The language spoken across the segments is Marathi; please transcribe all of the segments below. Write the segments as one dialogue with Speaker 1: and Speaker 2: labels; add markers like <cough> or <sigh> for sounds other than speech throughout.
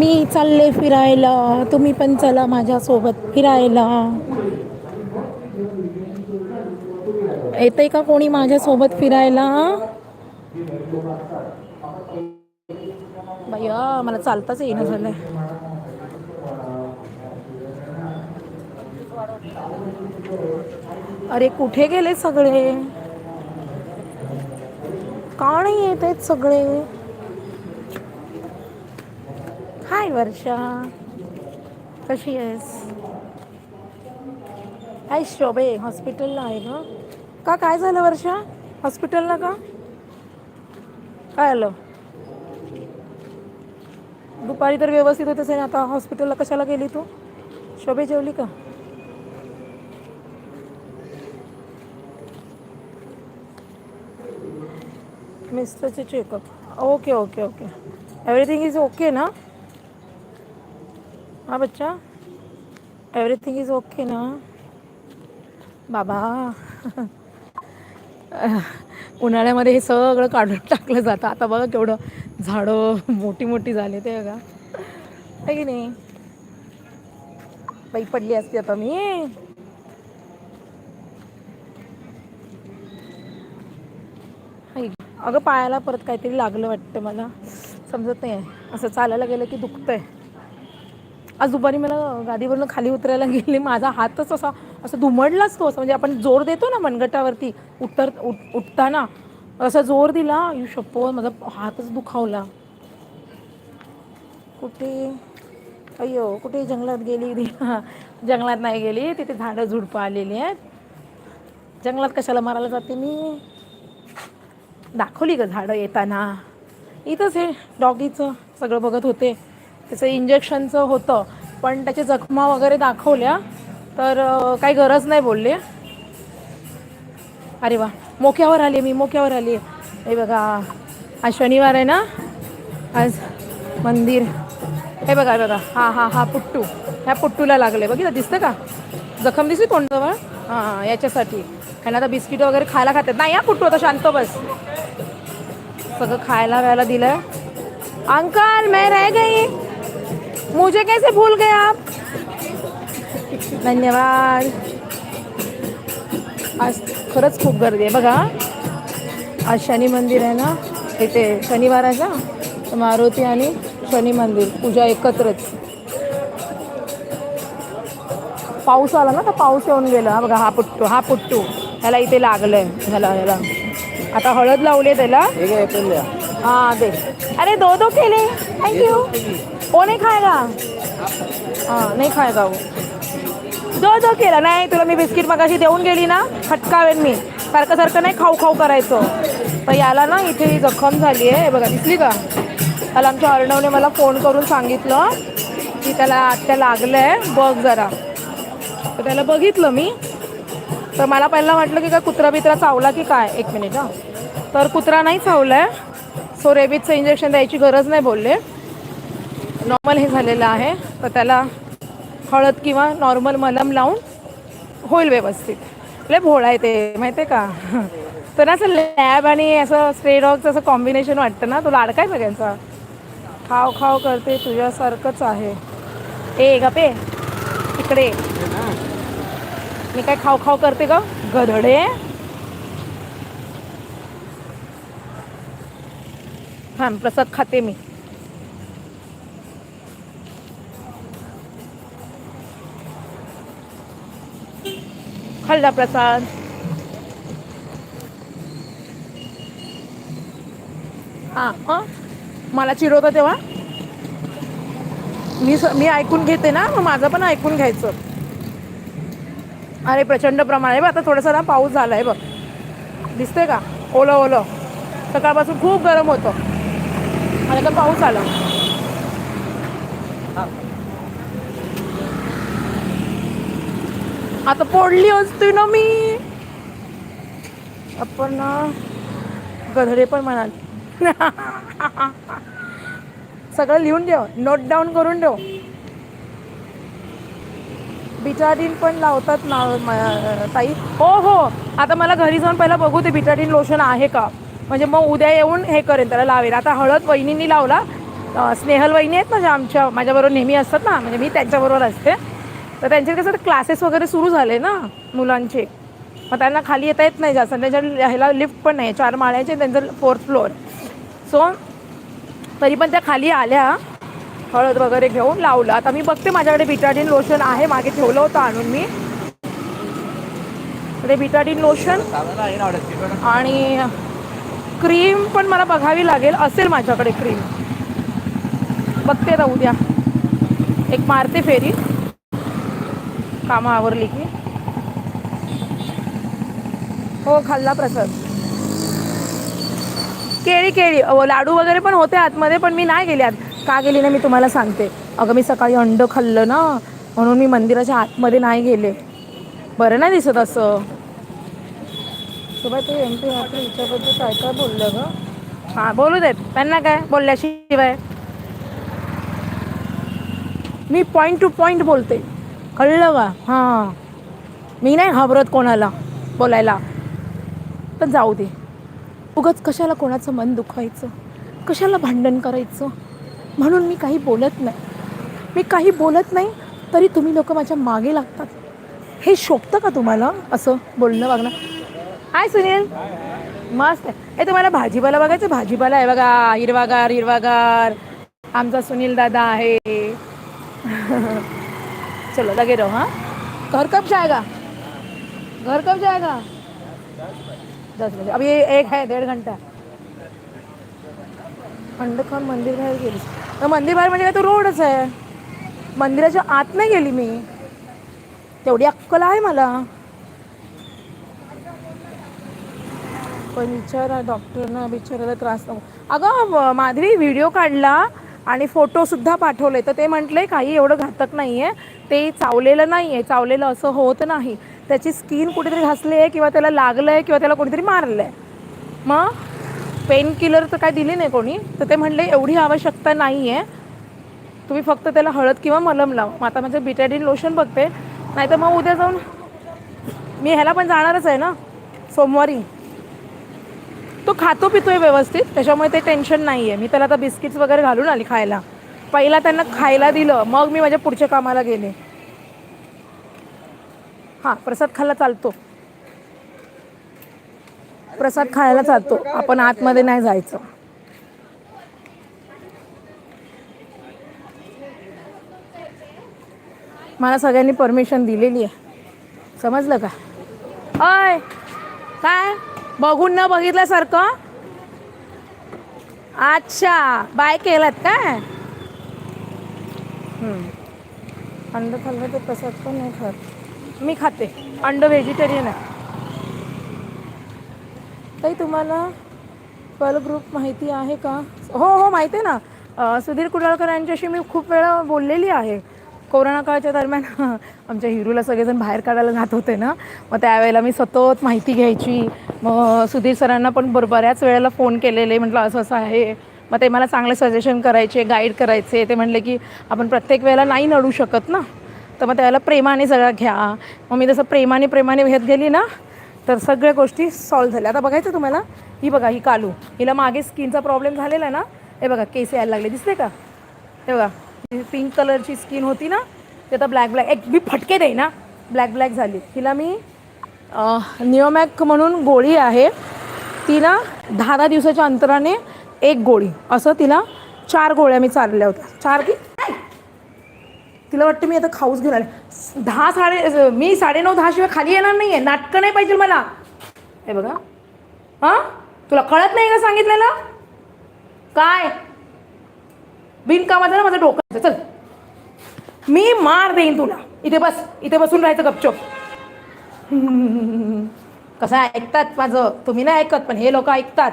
Speaker 1: मी चालले फिरायला तुम्ही पण चला माझ्यासोबत फिरायला. येते का कोणी माझ्यासोबत फिरायला? भैया मला चालताच येईना झालंय. अरे कुठे गेले सगळे? का नाही येत आहेत सगळे? हाय वर्षा कशी आहेस हाय शोभे हॉस्पिटलला आहे का का काय झालं वर्षा हॉस्पिटलला का? काय आलं? दुपारी तर व्यवस्थित होतच असेल आता हॉस्पिटलला कशाला गेली तू? शोभे जेवली का? मिस्टरचे checkup okay okay okay everything is okay ना? हा बच्चा एव्हरीथिंग इज ओके ना? बाबा. <laughs> उन्हाळ्यामध्ये हे सगळं काढून टाकलं जातं. आता बघा केवढं झाडं मोठी मोठी झाले ते बघा. आहे की नाही? बाई पडली असते आता मी. अगं पायाला परत काहीतरी लागलं वाटतं मला. समजत नाही. आहे असं चालायला गेलं की दुखतंय. आज दुपारी मला गादीवरनं खाली उतरायला गेले. माझा हातच असा असं दुमडलाच तो असं म्हणजे आपण जोर देतो ना मनगटावरती उतर उठ उठताना असा जोर दिला यू शप्पो माझा हातच दुखावला. कुठे अय्यो कुठे जंगलात गेली ती? <laughs> जंगलात नाही गेली तिथे झाडं झुडपं आलेली आहेत. जंगलात कशाला मारायला जाते मी? दाखवली ग झाडं येताना. इथंच हे डॉगीचं सगळं बघत होते. त्याचं इंजेक्शनचं होतं. पण त्याच्या जखमा वगैरे दाखवल्या तर काही गरज नाही बोलले. अरे वा मोक्यावर आली मी मोक्यावर आली हे बघा आज शनिवार आहे ना? आज मंदिर. हे बघा हे बघा हा हा हा पुट्टू. ह्या पुट्टूला लागले बघितलं दिसतं का? जखम दिसली तोंडावर? हां याच्यासाठी. ह्यांना आता बिस्किट वगैरे खायला खातात. नाही या पुट्टू आता शांत बस. सगळं खायला व्हायला दिलंय. अंकल मैं रह गई. मुझे कैसे भूल गए आप? धन्यवाद। आज खरंच खूप गर्दी आहे बघा. आज शनी मंदिर आहे ना? इथे शनिवार आहे ना तर मारुती आणि शनी मंदिर पूजा एकत्रच. पाऊस आला ना तर पाऊस येऊन गेला. बघा हा पुट्टू हा पुट्टू. ह्याला इथे लागलंय. ह्याला ह्याला. आता हळद लावली त्याला. हाँ दे. अरे दो दो केले थैंक यू वो नहीं खाएगा हाँ नहीं खाएगा वो दो दो केला नाही तुला मी बिस्किट मगाशी देऊन गेली ना फटकावेन मी सारखं सारखं नाही खाऊ खाऊ करायचं तर याला ना इथे ही जखम झाली आहे बघा दिसली का त्याला आमच्या अर्णवने मला फोन करून सांगितलं की त्याला आत्या लागलं आहे बघ जरा तर त्याला बघितलं मी तर मला पहिला वाटलं की काय कुत्रा बित्रा चावला की काय एक मिनिट हां तर कुत्रा नाही चावला आहे सो रेबीजचं इंजेक्शन द्यायची गरज नाही बोलले नॉर्मल हे झालेलं आहे. तर त्याला हळद किंवा नॉर्मल मलम लावून होईल व्यवस्थित. लय भोळा आहे ते माहिती आहे का? तर ना असं लॅब आणि असं स्ट्रे डॉगचं असं कॉम्बिनेशन वाटतं ना? तो लाडका आहे सगळ्यांचा खाव खाव करते तुझ्यासारखंच आहे. ए गपे इकडे. मी काय खाव खाव करते का गधडे. हां प्रसाद खाते मी. खाल्ला प्रसाद हां मला चिरवतं तेव्हा? मी स मी ऐकून घेते ना मग माझं पण ऐकून घ्यायचं. अरे प्रचंड प्रमाण आहे बघ आता थोडासा ना पाऊस झाला आहे बघ. दिसतंय का? ओलं ओलं. सकाळपासून खूप गरम होतं. आणि आता पाऊस आला. आता पडली असती ना मी. आपण गधडे पण म्हणाल. सगळं लिहून ठेव नोट डाऊन करून ठेव. बिटाडीन पण लावतात ना म- ताई. हो हो. आता मला घरी जाऊन पहिला बघू ते बिटाडीन लोशन आहे का? म्हणजे मग उद्या येऊन हे करेन त्याला लावेल आता हळद वहिनींनी लावला. स्नेहल वहिनी आहेत ना ज्या आमच्या माझ्याबरोबर नेहमी असतात ना म्हणजे मी त्यांच्याबरोबर असते. तर त्यांचे कसं क्लासेस वगैरे सुरू झाले ना मुलांचे. मग त्यांना खाली येता येत नाही जास्त. त्यांच्या ह्याला लिफ्ट पण नाही. चार माळ्याचे त्यांचं फोर्थ फ्लोअर सो तरी पण त्या खाली आल्या. हळद वगैरे घेऊन लावलं. आता मी बघते माझ्याकडे बिटाडीन लोशन आहे. मागे ठेवलं होतं आणून मी. ते बिटाडीन लोशन आणि क्रीम पण मला बघावी लागेल. असेल माझ्याकडे क्रीम बघते आता उद्या. एक मारते फेरी. कामं आवरली की? हो खाल्ला प्रसाद. केळी केळी. लाडू वगैरे पण होते आतमध्ये पण मी नाही गेली आत. का गेली ना मी तुम्हाला सांगते. अगं मी सकाळी अंड खाल्लं ना म्हणून मी मंदिराच्या आतमध्ये नाही गेले. बरं नाही दिसत असं. सोबत ते एम पी आपल्या हिच्याबद्दल काय काय बोललं ग? हां बोलू देत. त्यांना काय? बोलल्याशिवाय. मी पॉईंट टू पॉईंट बोलते. कळलं का? हां. मी नाही घाबरत कोणाला बोलायला. पण जाऊ दे. उगाच कशाला कोणाचं मन दुखायचं? कशाला भांडण करायचं? म्हणून मी काही बोलत नाही. मी काही बोलत नाही तरी तुम्ही लोक माझ्या मागे लागतात. हे शोभतं का तुम्हाला असं बोलणं वागणं? हाय सुनील. मस्त आहे. ए तुम्हाला भाजीपाला बघायचं? भाजीपाला आहे बघा. हिरवागार हिरवागार. आमचा सुनील दादा आहे. <laughs> चलो लगे रहो हाँ? घर कब जाएगा? घर कब जाएगा? दस बजे। अभी एक है डेढ़ घंटा। खंडखान मंदिर बाहेर गेली। तर मंदिर बाहेर म्हणजे काय तो रोडच आहे. मंदिराच्या आत नाही गेली मी. तेवढी अक्कल आहे मला. पण विचारा डॉक्टरना बिचारायला त्रास नको. अगं माधवी व्हिडिओ काढला आणि फोटोसुद्धा पाठवले. तर ते म्हटले काही एवढं घातक नाही आहे ते चावलेलं नाही आहे चावलेलं असं होत नाही. त्याची स्किन कुठेतरी घासली आहे किंवा त्याला लागलं आहे किंवा त्याला कोणीतरी मारलं आहे मग पेन किलर तर काय दिली नाही कोणी तर ते म्हणले एवढी आवश्यकता नाही आहे तुम्ही फक्त त्याला हळद किंवा मलम लावा. मग आता माझं बिटॅडिन लोशन बघते. नाहीतर मग उद्या जाऊन मी ह्याला पण जाणारच आहे ना सोमवारी. तो खातो पितोय व्यवस्थित त्याच्यामुळे ते टेन्शन नाही आहे मी त्याला आता बिस्किट्स वगैरे घालून आली खायला. पहिला त्यांना खायला दिलं मग मी माझ्या पुढच्या कामाला गेले. हां प्रसाद खायला चालतो. प्रसाद खायला चालतो. आपण आतमध्ये नाही जायचं. मला सगळ्यांनी परमिशन दिलेली आहे. समजलं का? अय काय? बघून न बघितल्यासारखं? अच्छा बाय केलात काय? अंड खाल्लं तर प्रसाद पण नाही खात. मी खाते. अंड व्हेजिटेरियन आहे. ताई तुम्हाला पल ग्रुप माहिती आहे का? हो हो माहिती आहे ना. सुधीर कुडाळकर यांच्याशी मी खूप वेळा बोललेली आहे. कोरोना काळाच्या दरम्यान <laughs> आमच्या हिरूला सगळेजण बाहेर काढायला जात होते ना. मग त्यावेळेला मी सतत माहिती घ्यायची. मग सुधीर सरांना पण बर बऱ्याच वेळेला फोन केलेले. म्हटलं असं असं आहे. मग ते मला चांगले सजेशन करायचे गाईड करायचे. ते म्हणले की आपण प्रत्येक वेळेला नाही नडू शकत ना. तर मग त्यावेळेला प्रेमाने सगळं घ्या. मग मी जसं प्रेमाने प्रेमाने घेत गेली ना तर सगळ्या गोष्टी सॉल्व्ह झाल्या. आता बघायचं तुम्हाला? ही बघा ही कालू. हिला मागे स्किनचा प्रॉब्लेम झालेला आहे ना हे बघा केस यायला लागले. दिसते का? हे बघा पिंक कलरची स्किन होती ना ते आता ब्लॅक ब्लॅक एक मी फटके देई ना ब्लॅक ब्लॅक झाली. हिला मी निओमॅक म्हणून गोळी आहे. ती ना दहा दहा दिवसाच्या अंतराने एक गोळी. असं तिला चार गोळ्या मी चालल्या होत्या. चार की तिला वाटतं मी आता खाऊच घेऊन आले. दहा साडे मी साडेनऊ दहा शिवाय खाली येणार नाही आहे नाटकं नाही पाहिजे मला. हे बघा. हां? तुला कळत नाही का सांगितलेलं? काय? बिनकामाचं ना माझं डोकं चल. मी मार देईन तुला. इथे बस. इथे बसून राहायचं गपचोप. <laughs> कसं ऐकतात माझं? तुम्ही नाही ऐकत पण हे लोक ऐकतात.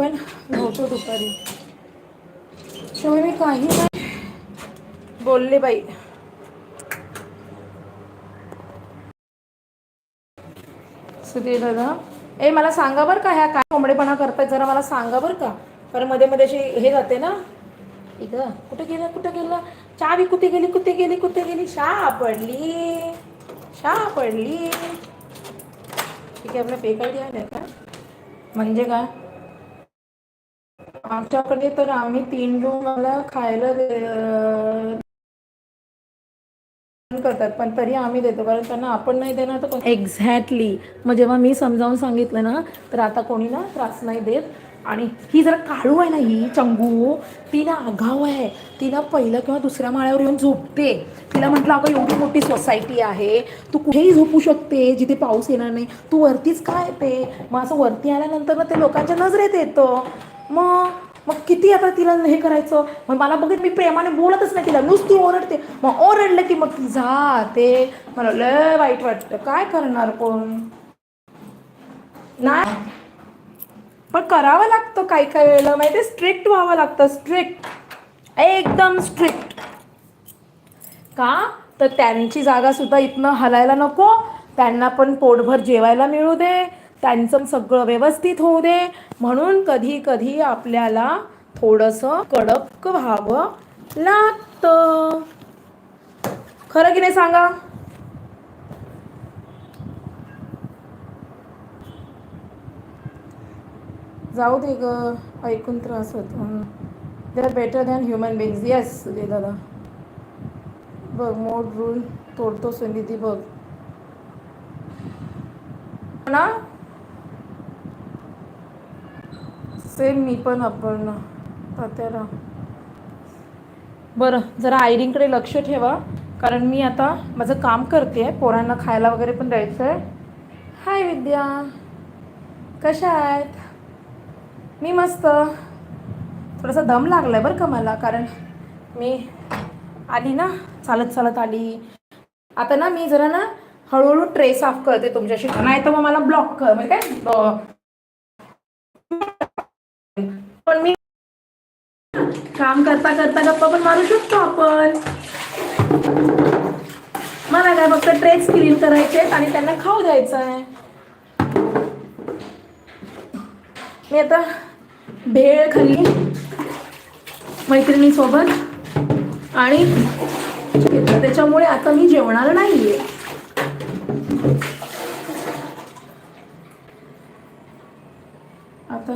Speaker 1: पण नव्हतो दुपारी. त्यामुळे मी काही नाही. बोलले बाई. सुधीर दादा. ए मला सांगा बरं का ह्या काय कोंबडेपणा करतायत? जरा मला सांगा बरं का. कारण मध्ये मध्ये अशी हे जाते ना. इग कुठे गेलं कुठे गेलं? चावी कुठे गेली कुठे गेली कुठे गेली? शा पडली. शा पडली. ठीक आहे आपला पे काय द्यायला का? म्हणजे काय? आमच्याकडे तर आम्ही तीन रूम मला खायला करतात. पण तरी आम्ही देतो. कारण त्यांना आपण नाही देणार तर एक्झॅक्टली मग जेव्हा मी समजावून सांगितलं ना तर आता कोणी ना त्रास नाही देत. आणि ही जरा काळू आहे ना ही चंगू. ती ना आहे. ती ना पहिलं किंवा दुसऱ्या माळ्यावर येऊन झोपते. तिला म्हटलं अगं एवढी मोठी सोसायटी आहे. तू कुठेही झोपू शकते जिथे पाऊस येणार नाही. तू वरतीच काय येते मग असं वरती आल्यानंतर ना ते लोकांच्या नजरेत येतं. मग? मग किती आता तिला हे करायचं? मग मला बघित मी प्रेमाने बोलतच नाही तिला. नुसती ओरडते. मग ओरडलं की मग ती जाते. मला लय वाईट वाटतं. काय करणार कोण? नाही. पण करावं लागतं काही काही वेळेला. माहिती स्ट्रिक्ट व्हावं लागतं. स्ट्रिक्ट एकदम स्ट्रिक्ट का? तर त्यांची जागा सुद्धा इथनं हलायला नको. त्यांना पण पोटभर जेवायला मिळू दे. त्यांचं सगळं व्यवस्थित होऊ दे. म्हणून कधी कधी आपल्याला थोडंसं कडक व्हावं लागतं. खरं की नाही सांगा? जाऊ दे ग ऐकून त्रास होतो. They are better than human beings yes दे दादा. बघ मोड रूल तोडतो सुनिधी बघ. ना? सेम मी पण आपण तात्याला बरं जरा आयरींकडे लक्ष ठेवा. कारण मी आता माझं काम करते. पोरांना खायला वगैरे पण द्यायचं आहे हाय विद्या. कशा आहेत? मी मस्त. थोडासा दम लागला आहे बरं का मला कारण मी आली ना चालत चालत आली. आता ना मी जरा ना हळूहळू ट्रे साफ करते तुमच्याशी. नाही तर मग मला ब्लॉक कर. म्हणजे काय? काम करता करता गप्पा पण मारू शकतो आपण. मला काय फक्त ट्रेस क्लीन करायचे आणि त्यांना खाऊ द्यायचं आहे मी आता भेळ खाल्ली. मैत्रिणीसोबत. आणि त्याच्यामुळे आता मी जेवणार नाहीये.